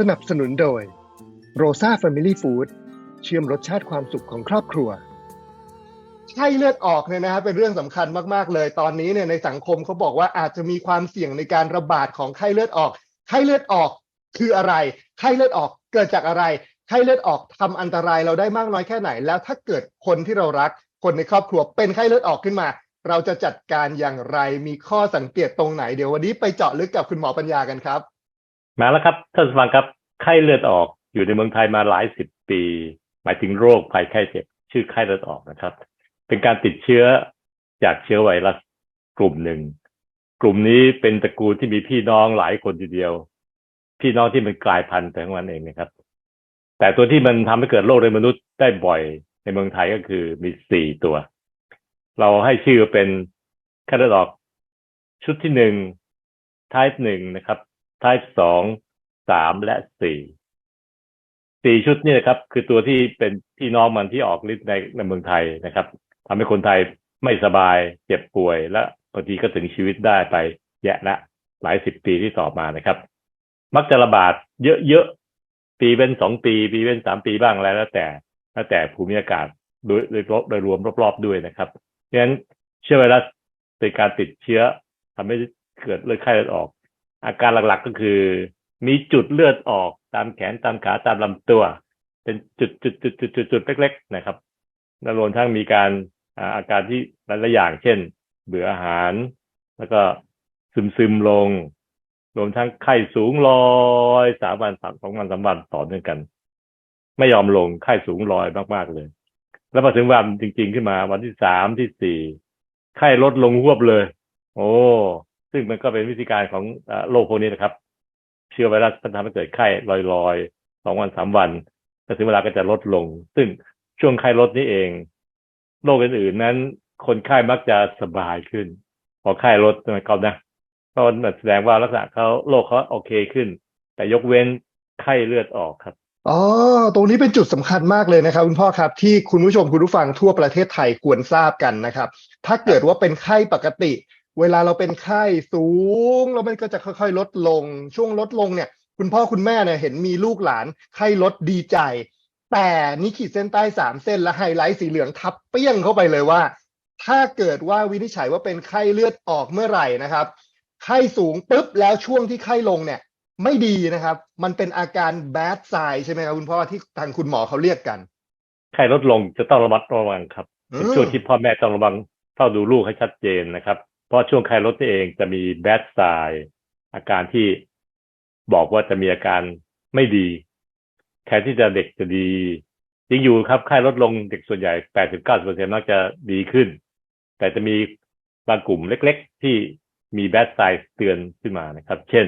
สนับสนุนโดยโรซ a า Family Food เชื่อมรสชาติความสุขของครอบครัวไข้เลือดออกเนี่ยนะครับเป็นเรื่องสำคัญมากๆเลย ตอนนี้เนี่ยในสังคมเขาบอกว่าอาจจะมีความเสี่ยงในการระบาดของไข้เลือดออก ไข้เลือดออกคืออะไร ไข้เลือดออกเกิดจากอะไร ไข้เลือดออกทำอันตรายเราได้มากน้อยแค่ไหน แล้วถ้าเกิดคนที่เรารัก คนในครอบครัวเป็นไข้เลือดออกขึ้นมา เราจะจัดการอย่างไร มีข้อสังเกตตรงไหน เดี๋ยววันนี้ไปเจาะลึกกับคุณหมอปัญญากันครับ มาแล้วครับท่านผู้ฟังครับไข้เลือดออกอยู่ในเมืองไทยมาหลายสิบปี หมายถึงโรคภัยไข้เจ็บชื่อไข้เลือดออกนะครับ เป็นการติดเชื้อจากเชื้อไวรัสกลุ่มหนึ่ง กลุ่มนี้เป็นตระกูลที่มีพี่น้องหลายคนทีเดียว พี่น้องที่มันกลายพันธุ์แต่ของมันเองนะครับ แต่ตัวที่มันทำให้เกิดโรคในมนุษย์ได้บ่อยในเมืองไทยก็คือมีสี่ตัว เราให้ชื่อเป็นไข้เลือดออกชุดที่หนึ่ง type หนึ่งนะครับ type สองสามและสี่สี่ชุดนี่นะครับ คือตัวที่เป็นพี่น้องมันที่ออกฤทธิ์ในในเมืองไทยนะครับทำให้คนไทยไม่สบายเจ็บป่วยและบางทีก็ถึงชีวิตได้ไปแยะละหลายสิบปีที่ต่อมานะครับ มักจะระบาดเยอะๆ ปีเป็นสองปี ปีเป็นสามปีบ้างอะไรแล้วแต่แล้วแต่ภูมิอากาศโดยโดยโดยรวมรอบๆด้วยนะครับเพราะฉะนั้นเชื้อไวรัสเป็นการติดเชื้อทำให้เกิดเลือดไข้เลือดออก อาการหลักๆก็คือ มีจุดเลือดออกตามแขนตามขาตามลำตัว เป็นจุดจุดจุดจุดจุดจุดเล็ก ๆ นะครับแล้วรวมทั้งมีการอาการที่หลายๆอย่าง เช่น เบื่ออาหาร แล้วก็ซึมซึมๆลง รวมทั้งไข้สูงลอยสามวันสามสองวันสามวันต่อเนื่องกัน ไม่ยอมลงไข้สูงลอยมากๆเลย แล้วพอถึงวันจริง ๆ ขึ้นมาวันที่สามที่สี่ไข้ลดลงหวบเลย โอ้ ซึ่งมันก็เป็นวิธีการของโรคพวกนี้นะครับ เชื้อไวรัสมันทำให้เกิดไข้ลอยๆสองวันสามวันแต่ถึงเวลาก็จะลดลง ซึ่งช่วงไข้ลดนี้เองโรคอื่นๆ นั้น คนไข้มักจะสบายขึ้น พอไข้ลดนะครับนะก็แสดงว่าลักษณะเขาโรคเขาโอเคขึ้น แต่ยกเว้นไข้เลือดออกครับอ๋อ ตรงนี้เป็นจุดสำคัญมากเลยนะครับ คุณพ่อครับ ที่คุณผู้ชมคุณผู้ฟังทั่วประเทศไทยควรทราบกันนะครับ ถ้าเกิดว่าเป็นไข้ปกติ เวลาเราเป็นไข้สูงแล้วมันก็จะค่อยๆ ลดลง ช่วงลดลงเนี่ย คุณพ่อคุณแม่เนี่ยเห็นมีลูกหลานไข้ลดดีใจ แต่นี่ขีดเส้นใต้สามเส้นและไฮไลท์สีเหลืองทับเปี้ยงเข้าไปเลยว่า ถ้าเกิดว่าวินิจฉัยว่าเป็นไข้เลือดออกเมื่อไหร่นะครับไข้สูงปุ๊บแล้วช่วงที่ไข้ลงเนี่ย ไม่ดีนะครับ มันเป็นอาการ bad sign ใช่ไหมครับคุณพ่อที่ทางคุณหมอเขาเรียกกันไข้ลดลงจะต้องระมัดระวังครับอืมเป็นช่วงที่พ่อแม่ต้องระวังเฝ้าดูลูกให้ชัดเจนนะครับ เพราะช่วงไข้ลดนี่เองจะมีแบดไซอาการที่บอกว่าจะมีอาการไม่ดีแทนที่จะเด็กจะดีจริงอยู่ครับไข้ลดลงเด็กส่วนใหญ่80-90%มักจะดีขึ้น แต่จะมีบางกลุ่มเล็ก ๆ ที่มีแบดไซเตือนขึ้นมานะครับ เช่น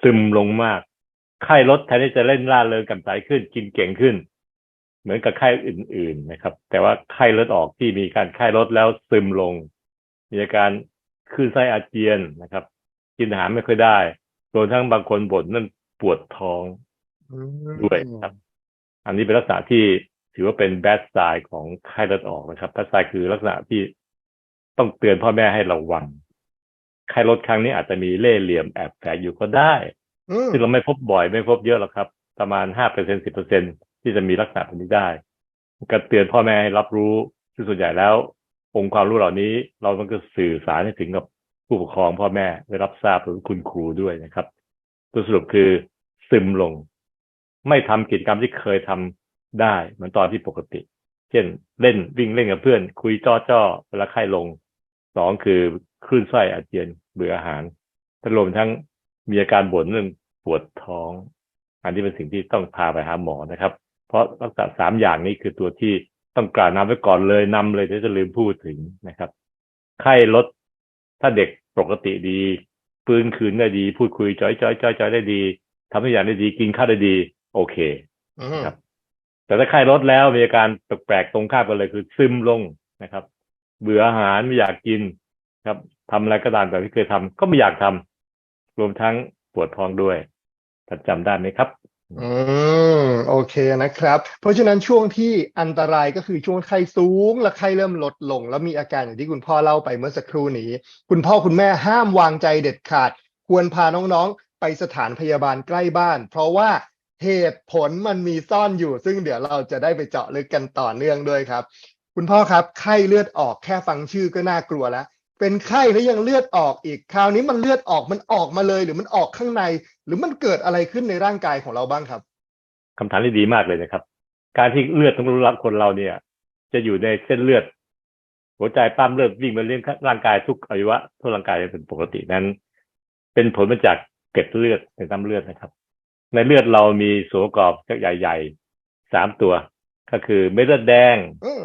ซึมลงมากไข้ลดแทนที่จะเล่นล่าเริงกับสายขึ้น กินเก่งขึ้น เหมือนกับไข้อื่น ๆนะครับ แต่ว่าไข้ลดออกที่มีการไข้ลดแล้วซึมลง มีอาการคลื่นไส้อาเจียนนะครับ กินอาหารไม่ค่อยได้รวมทั้งบางคนบ่นนั่นปวดท้องด้วยครับ อันนี้เป็นลักษณะที่ถือว่าเป็นแบดไซน์ของไข้เลือดออกนะครับแบดไซน์คือลักษณะที่ต้องเตือนพ่อแม่ให้ระวังไข้ลดครั้งนี้อาจจะมีเล่ห์เหลี่ยมแอบแฝงอยู่ก็ได้อืมซึ่งเราไม่พบบ่อยไม่พบเยอะหรอกครับ ประมาณห้าเปอร์เซ็นสิบเปอร์เซ็นที่จะมีลักษณะแบบนี้ได้ การเตือนพ่อแม่ให้รับรู้ซึ่งส่วนใหญ่แล้ว องค์ความรู้เหล่านี้ เราต้องก็สื่อสารให้ถึงกับผู้ปกครองพ่อแม่ได้รับทราบหรือคุณครูด้วยนะครับตัวสรุปคือซึมลง ไม่ทำกิจกรรมที่เคยทำได้เหมือนตอนที่ปกติ เช่น เล่นวิ่งเล่นกับเพื่อน คุยจ้อจ้อเวลาไข้ลงสองคือคลื่นไส้อาเจียนเบื่ออาหารแต่รวมทั้งมีอาการบ่นเรื่องปวดท้อง อันนี้เป็นสิ่งที่ต้องพาไปหาหมอนะครับ เพราะลักษณะสามอย่างนี้คือตัวที่ ต้องกล่าวนำไว้ก่อนเลยนำเลยที่จะลืมพูดถึงนะครับ ไข้ลด ถ้าเด็กปกติดีปืนคืนได้ดี พูดคุยจอยจอยจอยจอยได้ดีทำทุกอย่างได้ดี กินข้าวได้ดี โอเคอืมครับ แต่ถ้าไข้ลดแล้วมีอาการแปลกๆตรงข้ามกันเลยคือซึมลงนะครับ เบื่ออาหารไม่อยากกินครับทำอะไรก็ตามแบบที่เคยทำก็ไม่อยากทำรวมทั้งปวดท้องด้วยท่านจำได้ไหมครับ อืมโอเคนะครับ เพราะฉะนั้นช่วงที่อันตรายก็คือช่วงไข้สูง และไข้เริ่มลดลง แล้วมีอาการอย่างที่คุณพ่อเล่าไปเมื่อสักครู่นี้ คุณพ่อคุณแม่ห้ามวางใจเด็ดขาด ควรพาน้องๆ ไปสถานพยาบาลใกล้บ้าน เพราะว่าเหตุผลมันมีซ่อนอยู่ ซึ่งเดี๋ยวเราจะได้ไปเจาะลึกกันต่อเนื่องด้วยครับ คุณพ่อครับไข้เลือดออกแค่ฟังชื่อก็น่ากลัวแล้ว เป็นไข้แล้วยังเลือดออกอีก คราวนี้มันเลือดออกมันออกมาเลย หรือมันออกข้างใน หรือมันเกิดอะไรขึ้นในร่างกายของเราบ้างครับคำถามที่ดีมากเลยนะครับ การที่เลือดของเราคนเราเนี่ย จะอยู่ในเส้นเลือด หัวใจปั้มเลือดวิ่งมาเลี้ยงร่างกายทุกอวัยวะทั่วร่างกายเป็นปกตินั้น เป็นผลมาจากเกล็ดเลือดในน้ำเลือดนะครับ ในเลือดเรามีส่วนประกอบใหญ่ๆสามตัว ก็คือเม็ดเลือดแดงอืม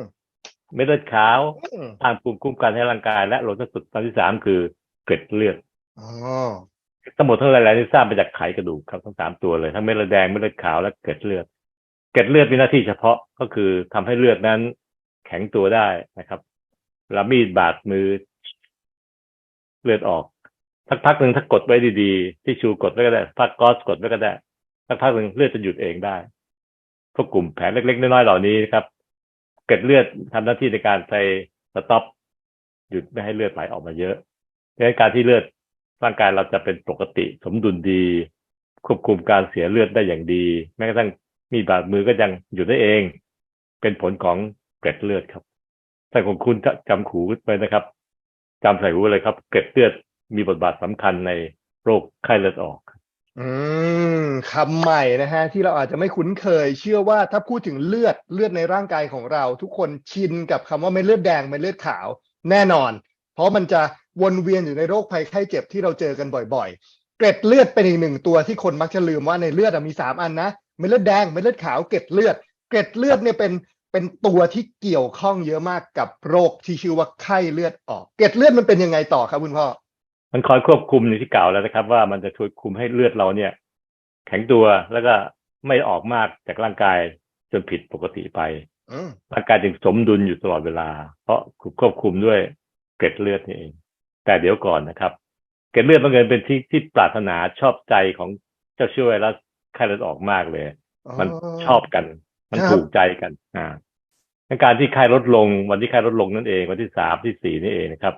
เม็ดเลือดขาวอืมสร้างภูมิคุ้มกันให้ร่างกาย และรวมทั้งสุดตอนที่สามคือเกล็ดเลือดอ๋อทั้งหมดทั้งหลายๆนี่สร้างมาจากไขกระดูกครับทั้งสามตัวเลยทั้งเม็ดเลือดแดงเม็ดเลือดขาวและเกล็ดเลือด เกล็ดเลือดมีหน้าที่เฉพาะก็คือทำให้เลือดนั้น แข็งตัวได้นะครับเวลามีดบาดมือเลือดออกสักพักหนึ่งถ้ากดไว้ดีๆ ที่ชูกดไว้ก็ได้พักก๊อสกดไว้ก็ได้สักพักหนึ่งเลือดจะหยุดเองได้พวกกลุ่มแผลเล็กๆน้อยๆเหล่านี้นะครับ เกล็ดเลือดทำหน้าที่ในการไปสต็อปหยุดไม่ให้เลือดไหลออกมาเยอะดังนั้นการที่เลือดร่างกายเราจะเป็นปกติ สมดุลดี ควบคุมการเสียเลือดได้อย่างดี แม้กระทั่งมีบาดมือก็ยังหยุดได้เอง เป็นผลของเกล็ดเลือดครับท่าของคุณจำขูไว้นะครับจำใส่หูเลยครับ เกล็ดเลือดมีบทบาทสำคัญในโรคไข้เลือดออก อืมคำใหม่นะฮะ ที่เราอาจจะไม่คุ้นเคย เชื่อว่าถ้าพูดถึงเลือดเลือดในร่างกายของเรา ทุกคนชินกับคำว่าเม็ดเลือดแดงเม็ดเลือดขาวแน่นอน เพราะมันจะวนเวียนอยู่ในโรคภัยไข้เจ็บที่เราเจอกันบ่อยๆ เกล็ดเลือดเป็นอีกหนึ่งตัวที่คนมักจะลืมว่าในเลือดอะมีสามอันนะเม็ดเลือดแดงเม็ดเลือดขาวเกล็ดเลือด เกล็ดเลือดเนี่ยเป็นเป็นตัวที่เกี่ยวข้องเยอะมากกับโรคที่ชื่อว่าไข้เลือดออก เกล็ดเลือดมันเป็นยังไงต่อครับคุณพ่อ มันคอยควบคุมในที่กล่าวแล้วนะครับ ว่ามันจะช่วยคุมให้เลือดเราเนี่ย แข็งตัวแล้วก็ไม่ออกมากจากร่างกายจนผิดปกติไปอืมร่างกายจึงสมดุลอยู่ตลอดเวลา เพราะถูกควบคุมด้วยเกล็ดเลือดนี่เอง แต่เดี๋ยวก่อนนะครับ เกล็ดเลือดมันเงินเป็นที่ที่ปรารถนาชอบใจของเจ้าเชื้อไวรัสไข้เลือดออกมากเลย มันชอบกัน มันครับถูกใจกันอ่าในการที่ไข้ลดลงวันที่ไข้ลดลงนั่นเอง วันที่สามที่สี่นี่เองนะครับ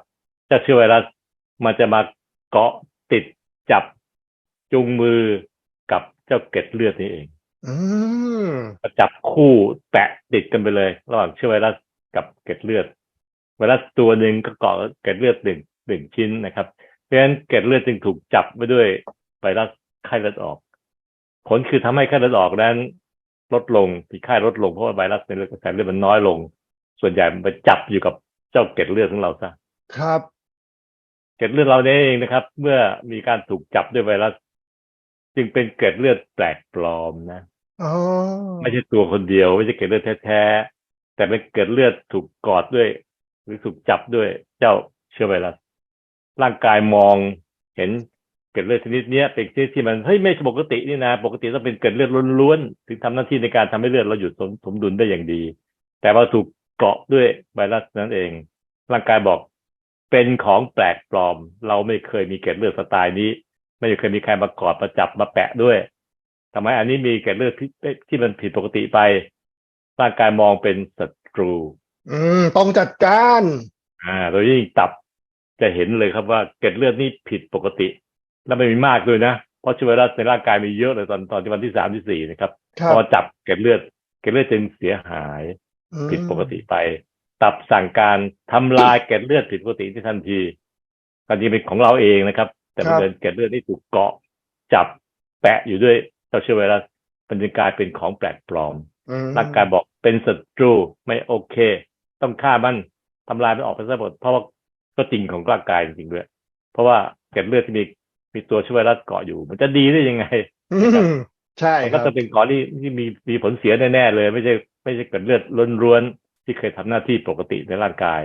เจ้าเชื้อไวรัส มันจะมาเกาะติดจับจูงมือกับเจ้าเกล็ดเลือดนี่เองอืมมาจับคู่แปะติดกันไปเลย ระหว่างเชื้อไวรัสกับเกล็ดเลือด ไวรัสตัวหนึ่งก็เกาะเกล็ดเลือดหนึ่งหนึ่งชิ้นนะครับ เพราะฉะนั้นเกล็ดเลือดจึงถูกจับไว้ด้วยไวรัสไข้เลือดออก ผลคือทำให้ไข้เลือดออกนั้น ลดลงที่ไข้ลดลงเพราะว่าไวรัสในเลือดกระแสเลือดมันน้อยลง ส่วนใหญ่มันไปจับอยู่กับเจ้าเกล็ดเลือดของเราซะครับ เกล็ดเลือดเราเนี่ยเองนะครับ เมื่อมีการถูกจับด้วยไวรัสจึงเป็นเกล็ดเลือดแปลกปลอมนะอ๋อไม่ใช่ตัวคนเดียวไม่ใช่เกล็ดเลือดแท้ๆแต่เป็นเกล็ดเลือดถูกกอดด้วย หรือถูกจับด้วยเจ้าเชื้อไวรัสร่างกายมองเห็นเกล็ดเลือดชนิดเนี้ยเป็นชนิดที่มันเฮ้ยไม่ปกตินี่นะ ปกติต้องเป็นเกล็ดเลือดล้วนๆถึงทำหน้าที่ในการทำให้เลือดเราหยุดสมสมดุลได้อย่างดี แต่ว่าถูกเกาะด้วยไวรัสนั้นเอง ร่างกายบอก เป็นของแปลกปลอม เราไม่เคยมีเกล็ดเลือดสไตล์นี้ ไม่เคยมีใครมากอดมาจับมาแปะด้วยทำไมอันนี้มีเกล็ดเลือดที่ที่มันผิดปกติไปร่างกายมองเป็นศัตรู อืม ต้องจัดการ อ่าโดยยิ่งตับจะเห็นเลยครับว่าเกล็ดเลือดนี่ผิดปกติ และไม่มีมากด้วยนะ เพราะเชื้อไวรัสในร่างกายมีเยอะเลยตอนตอนที่วันที่สามที่สี่นะครับครับพอจับเกล็ดเลือด เกล็ดเลือดจึงเสียหายอืมผิดปกติไป ตับสั่งการทำลายเกล็ดเลือดผิดปกติที่ทันทีทันทีเป็นของเราเองนะครับ แต่บังเป็นเกล็ดเลือดที่ถูกเกาะจับแปะอยู่ด้วยเจ้าเชื้อไวรัสมันจึงกลายเป็นของแปลกปลอมอืมร่างกายบอกเป็นศัตรูไม่โอเค ต้องฆ่ามันทำลายมันออกไปซะหมดเพราะว่าก็จริงของร่างกายจริงๆด้วย เพราะว่าเกล็ดเลือดที่มีมีตัวเชื้อไวรัสเกาะอยู่ มันจะดีได้ยังไงอืมใช่มันคก็รับจะเป็นเกาะที่ที่มีมีผลเสียแน่ๆเลย ไม่ใช่ไม่ใช่เกล็ดเลือดล้วนๆ ที่เคยทำหน้าที่ปกติในร่างกาย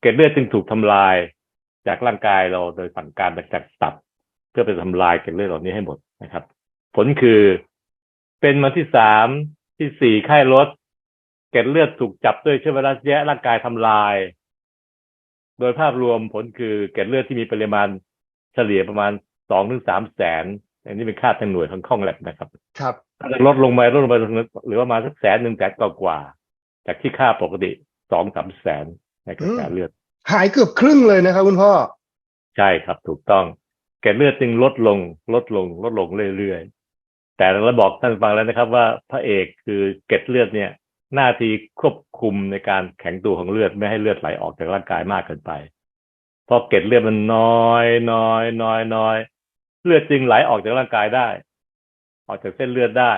เกล็ดเลือดจึงถูกทำลายจากร่างกายเราโดยสั่งการมาจากตับ เพื่อไปทำลายเกล็ดเลือดเหล่านี้ให้หมดนะครับ ผลคือเป็นวันที่สามที่สี่ไข้ลดเกล็ดเลือดถูกจับด้วยเชื้อไวรัสแยะร่างกายทำลาย โดยภาพรวมผลคือเกล็ดเลือดที่มีปริมาณเฉลี่ยประมาณสองถึงสามแสนอันนี้เป็นค่าทางหน่วยของข้องแลบนะครับ ครับก็จะลดลงมาลดลงไปหรือว่ามาสักแสนหนึ่งแสนกว่ากว่าๆ จากที่ค่าปกติสองสามแสนในกระแสเลือด หายเกือบครึ่งเลยนะครับคุณพ่อ ใช่ครับถูกต้องเกล็ดเลือดจึงลดลง ลดลง ลดลงเรื่อยๆ แต่เราบอกท่านฟังแล้วนะครับ ว่าพระเอกคือเกล็ดเลือดเนี่ย หน้าที่ควบคุมในการแข็งตัวของเลือดไม่ให้เลือดไหลออกจากร่างกายมากเกินไปเพราะเกล็ดเลือดมันน้อยน้อยน้อยน้อยเลือดจึงไหลออกจากร่างกายได้ ออกจากเส้นเลือดได้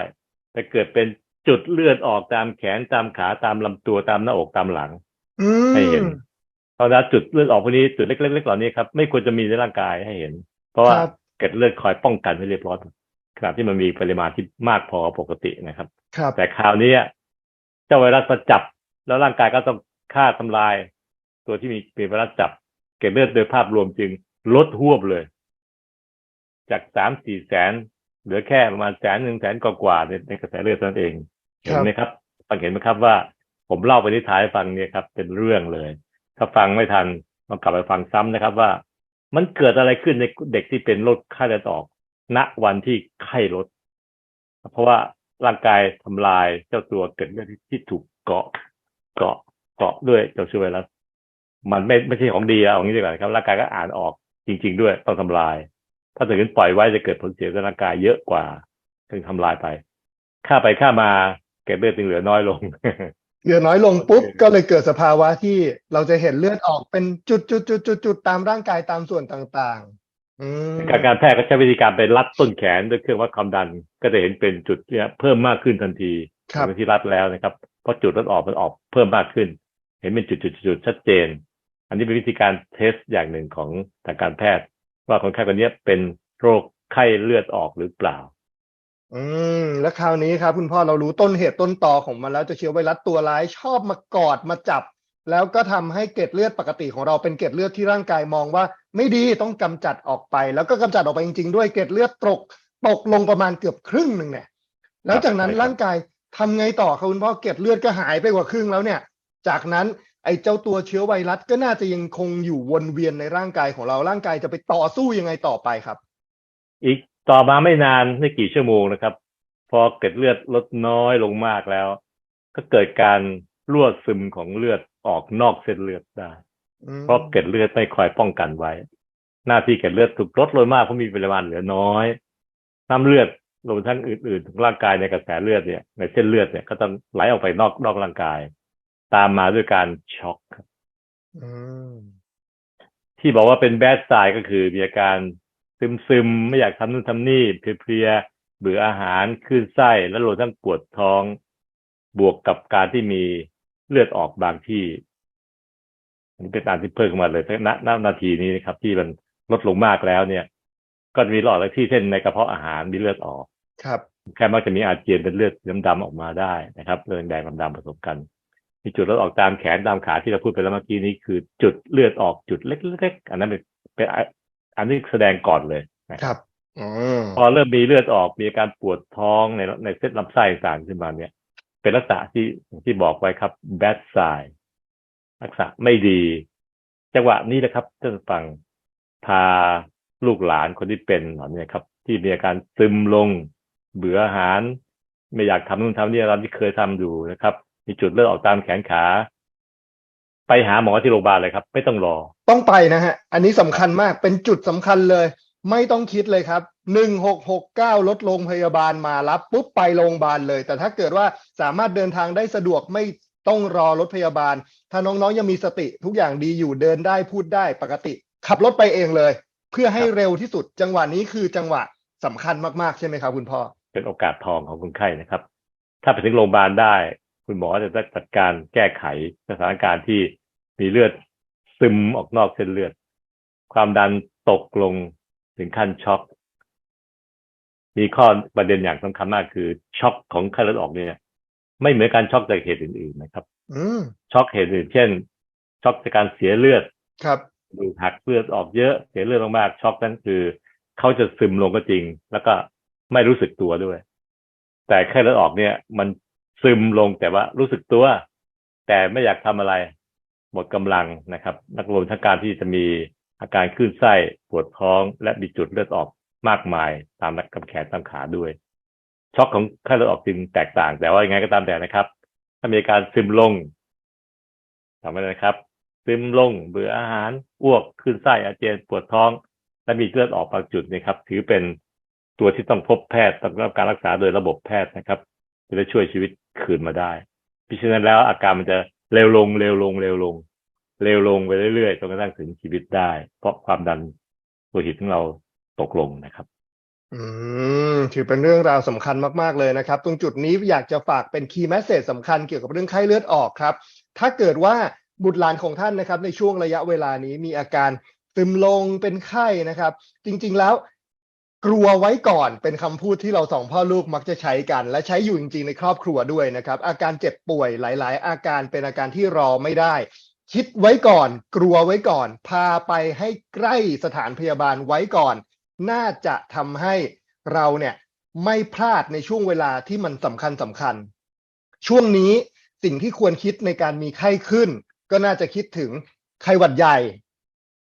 แต่เกิดเป็น จุดเลือดออกตามแขนตามขาตามลำตัวตามหน้าอกตามหลังอืมให้เห็นเพราะฉะนั้นจุดเลือดออกพวกนี้จุดเล็กๆๆเหล่านี้ครับไม่ควรจะมีในร่างกายให้เห็น เพราะว่าครับเกล็ดเลือดคอยป้องกันให้เรียบร้อยขณะที่มันมีปริมาณที่มากพอปกตินะครับครับแต่คราวนี้เจ้าไวรัสมาจับ แล้วร่างกายก็ต้องฆ่าทำลาย ตัวที่มีมีไวรัสจับ เกล็ดเลือดโดยภาพรวมจึงลดหวบเลย จากสามสี่แสน เหลือแค่ประมาณแสนหนึ่งแสนกว่าๆในในกระแสเลือดเท่านั้นเองคเห็รันบไหมครับฟังเห็นไหมครับว่า ผมเล่าไปที่ท้ายให้ฟังเนี่ยครับ เป็นเรื่องเลย ถ้าฟังไม่ทันลองกลับไปฟังซ้ำนะครับว่า มันเกิดอะไรขึ้นในเด็กที่เป็นโรคไข้เลือดออก ณวันที่ไข้ลด เพราะว่าร่างกายทำลายเจ้าตัวเกิดเลือดที่ที่ถูกเกาะ เกาะเกาะด้วยเจ้าเชื้อไวรัสมันไม่ไม่ใช่ของดีอะเอางี้ดีกว่าครับร่างกายก็อ่านออกจริง ๆ ด้วยต้องทำลาย ถ้าถึงปล่อยไว้จะเกิดผลเสียกับร่างกายเยอะกว่าถึงทำลายไปค่าไปค่ามาเกล็ดเลือดจึงเหลือน้อยลงเหลือน้อยลงปุ๊บโอเคก็เลยเกิดสภาวะที่เราจะเห็นเลือดออกเป็นจุดจุดจุดจุดจุดตามร่างกายตามส่วนต่างๆอืมการการแพทย์ก็ใช้วิธีการไปรัดต้นแขนด้วยเครื่องวัดความดัน ก็จะเห็นเป็นจุดเนี่ยเพิ่มมากขึ้นทันทีครับหลังจากที่รัดแล้วนะครับเพราะจุดรัดออกมันออกเพิ่มมากขึ้น เห็นเป็นจุดจุดจุดชัดเจน อันนี้เป็นวิธีการเทสอย่างหนึ่งของทางการแพทย์ ว่าคนไข้คนนี้เป็นโรคไข้เลือดออกหรือเปล่า อืม แล้วคราวนี้ครับ คุณพ่อเรารู้ต้นเหตุต้นตอของมันแล้วจะเชื้อไวรัสตัวร้ายชอบมากอดมาจับ แล้วก็ทำให้เกล็ดเลือดปกติของเราเป็นเกล็ดเลือดที่ร่างกายมองว่า ไม่ดีต้องกำจัดออกไป แล้วก็กำจัดออกไปจริง ๆ ด้วยเกล็ดเลือดตกตกลงประมาณเกือบครึ่งหนึ่งเนี่ย แล้วจากนั้นร่างกายทำไงต่อครับคุณพ่อเกล็ดเลือดก็หายไปกว่าครึ่งแล้วเนี่ย จากนั้น ไอ้เจ้าตัวเชื้อไวรัสก็น่าจะยังคงอยู่วนเวียนในร่างกายของเราร่างกายจะไปต่อสู้ยังไงต่อไปครับ อีกต่อมาไม่นานไม่กี่ชั่วโมงนะครับ พอเกล็ดเลือดลดน้อยลงมากแล้ว ก็เกิดการรั่วซึมของเลือดออกนอกเส้นเลือดได้อืมเพราะเกล็ดเลือดไม่คอยป้องกันไว้ หน้าที่เกล็ดเลือดถูกลดลงมากเพราะมีปริมาณเหลือน้อยน้ำเลือดรวมทั้งอื่นๆของร่างกายในกระแสเลือดเนี่ยในเส้นเลือดเนี่ยก็ต้องไหลออกไปนอกนอกร่างกาย ตามมาด้วยการช็อกครับอืมที่บอกว่าเป็นแบดไซก็คือมีอาการซึมซึมๆไม่อยากทำนู่นทำนี่เพลียๆเบื่ออาหารคลื่นไส้และรวมทั้งปวดท้อง บวกกับการที่มีเลือดออกบางที่อันนี้เป็นการที่เพิ่มขึ้นมาเลยณณนาทีนี้นะครับ ที่มันลดลงมากแล้วเนี่ย ก็จะมีหลอดเลือดที่เช่นในกระเพาะอาหารมีเลือดออก ครับแค่มักจะมีอาเจียนเป็นเลือดดำๆออกมาได้นะครับเลือดแดงดำๆผสมกัน มีจุดเลือดออกตามแขนตามขาที่เราพูดไปแล้วเมื่อกี้นี้คือจุดเลือดออกจุดเล็กๆอันนั้นเป็นเป็นอันอันนี้แสดงก่อนเลยนะคครับรับอืมพอเริ่มมีเลือดออกมีอาการปวดท้องในในเส้นลำไส้ต่างๆขึ้นมาเนี่ย เป็นลักษณะที่อย่างที่บอกไว้ครับ bad sign ลักษณะไม่ดี จังหวะนี้แหละครับท่านผู้ฟังพาลูกหลานคนที่เป็นเหล่านี้ครับ ที่มีอาการซึมลง เบื่ออาหาร ไม่อยากทำนู่นทำนี่ตามที่เคยทำอยู่นะครับ มีจุดเลือดออกตามแขนขา ไปหาหมอที่โรงพยาบาลเลยครับ ไม่ต้องรอ ต้องไปนะฮะ อันนี้สำคัญมากเป็นจุดสำคัญเลย ไม่ต้องคิดเลยครับหนึ่งหกหกเก้ารถโรงพยาบาลมารับปุ๊บไปโรงพยาบาลเลย แต่ถ้าเกิดว่าสามารถเดินทางได้สะดวกไม่ต้องรอรถพยาบาล ถ้าน้องๆยังมีสติทุกอย่างดีอยู่เดินได้พูดได้ปกติ ขับรถไปเองเลย เพื่อให้ครับเร็วที่สุด จังหวะนี้คือจังหวะสำคัญมากๆใช่ไหมครับ คุณพ่อเป็นโอกาสทองของคนไข้นะครับ ถ้าไปถึงโรงพยาบาลได้ คุณหมอจะจัดการแก้ไขสถานการณ์ที่มีเลือดซึมออกนอกเส้นเลือด ความดันตกลงถึงขั้นช็อก มีข้อประเด็นอย่างสำคัญมากคือช็อกของไข้เลือดออกเนี่ย ไม่เหมือนการช็อกจากเหตุอื่นๆนะครับอืมช็อกเหตุอื่นเช่น ช็อกจากการเสียเลือด ครับ ดูหักเลือดออกเยอะเสียเลือดมากๆช็อกนั้นคือเขาจะซึมลงก็จริง แล้วก็ไม่รู้สึกตัวด้วย แต่แค่เลือดออกเนี่ย มัน ซึมลงแต่ว่ารู้สึกตัว แต่ไม่อยากทำอะไร หมดกำลังนะครับ นักรวมทั้งการที่จะมีอาการคลื่นไส้ปวดท้องและมีจุดเลือดออกมากมายตามกำแขนตามขาด้วย ช็อกของไข้เลือดออกจึงแตกต่าง แต่ว่ายังไงก็ตามแต่นะครับ ถ้ามีอาการซึมลงทำไว้นะครับ ซึมลงเบื่ออาหารอ้วกขึ้นไส้อาเจียนปวดท้อง และมีเลือดออกบางจุดนะครับ ถือเป็นตัวที่ต้องพบแพทย์ต้องรับการรักษาโดยระบบแพทย์นะครับจะได้ช่วยชีวิต คืนมาได้พิฉะนั้นแล้วอาการมันจะเร็วลงเร็วลงเร็วลง เร็วลงไปเรื่อยๆจนกระทั่งถึงชีวิตได้ เพราะความดันโลหิตของเราตกลงนะครับ อืมถือเป็นเรื่องราวสำคัญมากๆเลยนะครับ ตรงจุดนี้อยากจะฝากเป็นคีย์แมสเซจสำคัญเกี่ยวกับเรื่องไข้เลือดออกครับ ถ้าเกิดว่าบุตรหลานของท่านนะครับ ในช่วงระยะเวลานี้มีอาการซึมลงเป็นไข้นะครับ จริง ๆ แล้ว กลัวไว้ก่อนเป็นคำพูดที่เราสองพ่อลูกมักจะใช้กัน และใช้อยู่จริงๆในครอบครัวด้วยนะครับ อาการเจ็บป่วยหลาย ๆ อาการเป็นอาการที่รอไม่ได้ คิดไว้ก่อน กลัวไว้ก่อน พาไปให้ใกล้สถานพยาบาลไว้ก่อน น่าจะทำให้เราเนี่ยไม่พลาดในช่วงเวลาที่มันสำคัญสำคัญ ช่วงนี้สิ่งที่ควรคิดในการมีไข้ขึ้น ก็น่าจะคิดถึงไข้หวัดใหญ่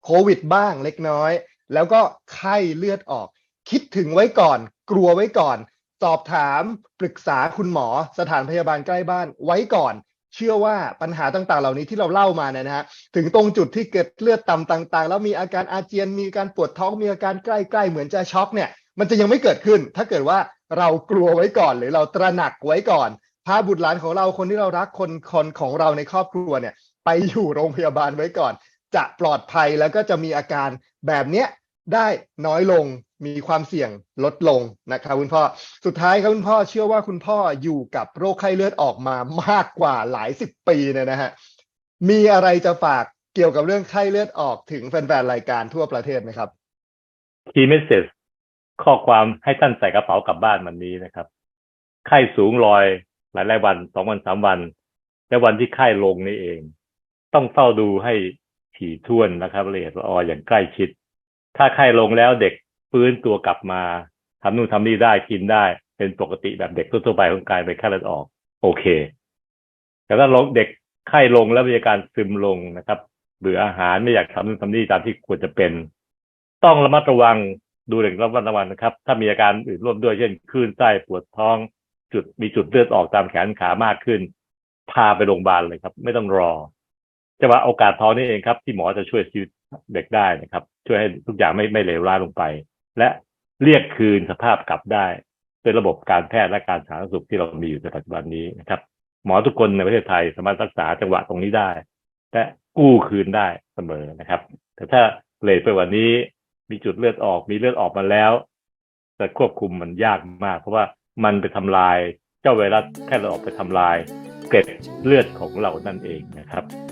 โควิดบ้างเล็กน้อย แล้วก็ไข้เลือดออก คิดถึงไว้ก่อน กลัวไว้ก่อน สอบถามปรึกษาคุณหมอสถานพยาบาลใกล้บ้านไว้ก่อน เชื่อว่าปัญหาต่างๆ เหล่านี้ที่เราเล่ามาเนี่ยนะฮะถึงตรงจุดที่เกิดเลือดต่ำต่าง ๆ แล้วมีอาการอาเจียนมีการปวดท้องมีอาการใกล้ๆเหมือนจะช็อกเนี่ยมันจะยังไม่เกิดขึ้น ถ้าเกิดว่าเรากลัวไว้ก่อน หรือเราตระหนักไว้ก่อนพาบุตรหลานของเราคนที่เรารักคนคนของเราในครอบครัวเนี่ย ไปอยู่โรงพยาบาลไว้ก่อน จะปลอดภัยแล้วก็จะมีอาการแบบเนี้ยได้น้อยลง มีความเสี่ยงลดลงนะครับคุณพ่อ สุดท้ายครับคุณพ่อเชื่อว่าคุณพ่ออยู่กับโรคไข้เลือดออกมามากกว่าหลายสิบปีเนี่ยนะฮะมีอะไรจะฝากเกี่ยวกับเรื่องไข้เลือดออกถึงแฟนๆรายการทั่วประเทศไหมครับ key message ข้อความให้ท่านใส่กระเป๋ากลับบ้านวันนี้นะครับ ไข้สูงลอยหลายหลายๆวันสองวันสามวัน และวันที่ไข้ลงนี่เอง ต้องเฝ้าดูให้ถี่ถ้วนนะครับละเอียดละอออย่างใกล้ชิด ถ้าไข้ลงแล้วเด็ก ฟื้นตัวกลับมาทำนู่นทำนี่ได้กินได้ เป็นปกติแบบเด็กทั่วไปของกายเป็นไข้เลือดออก โอเค แต่ถ้าลงเด็กไข้ลงแล้วมีอาการซึมลงนะครับ เบื่ออาหารไม่อยากทำนู่นทำนี่ตามที่ควรจะเป็น ต้องระมัดระวังดูเด็กระมัดระวังนะครับ ถ้ามีอาการอื่นร่วมด้วยเช่นคลื่นไส้ปวดท้อง จุดมีจุดเลือดออกตามแขนขามากขึ้น พาไปโรงพยาบาลเลยครับ ไม่ต้องรอจะว่าโอกาสทองนี่เองครับ ที่หมอจะช่วยชีวิตเด็กได้นะครับ ช่วยให้ทุกอย่างไม่ไม่เลวร้ายลงไป และเรียกคืนสภาพกลับได้เป็นระบบการแพทย์และการสาธารณสุขที่เรามีอยู่ในปัจจุบันนี้นะครับ หมอทุกคนในประเทศไทยสามารถรักษาจังหวะตรงนี้ได้ และกู้คืนได้เสมอนะครับ แต่ถ้าเลทไปว่านี้มีจุดเลือดออกมีเลือดออกมาแล้วจะควบคุมมันยากมาก เพราะว่ามันไปทำลายเจ้าไวรัสแค่เราออกไปทำลายเกล็ดเลือดของเรานั่นเองนะครับ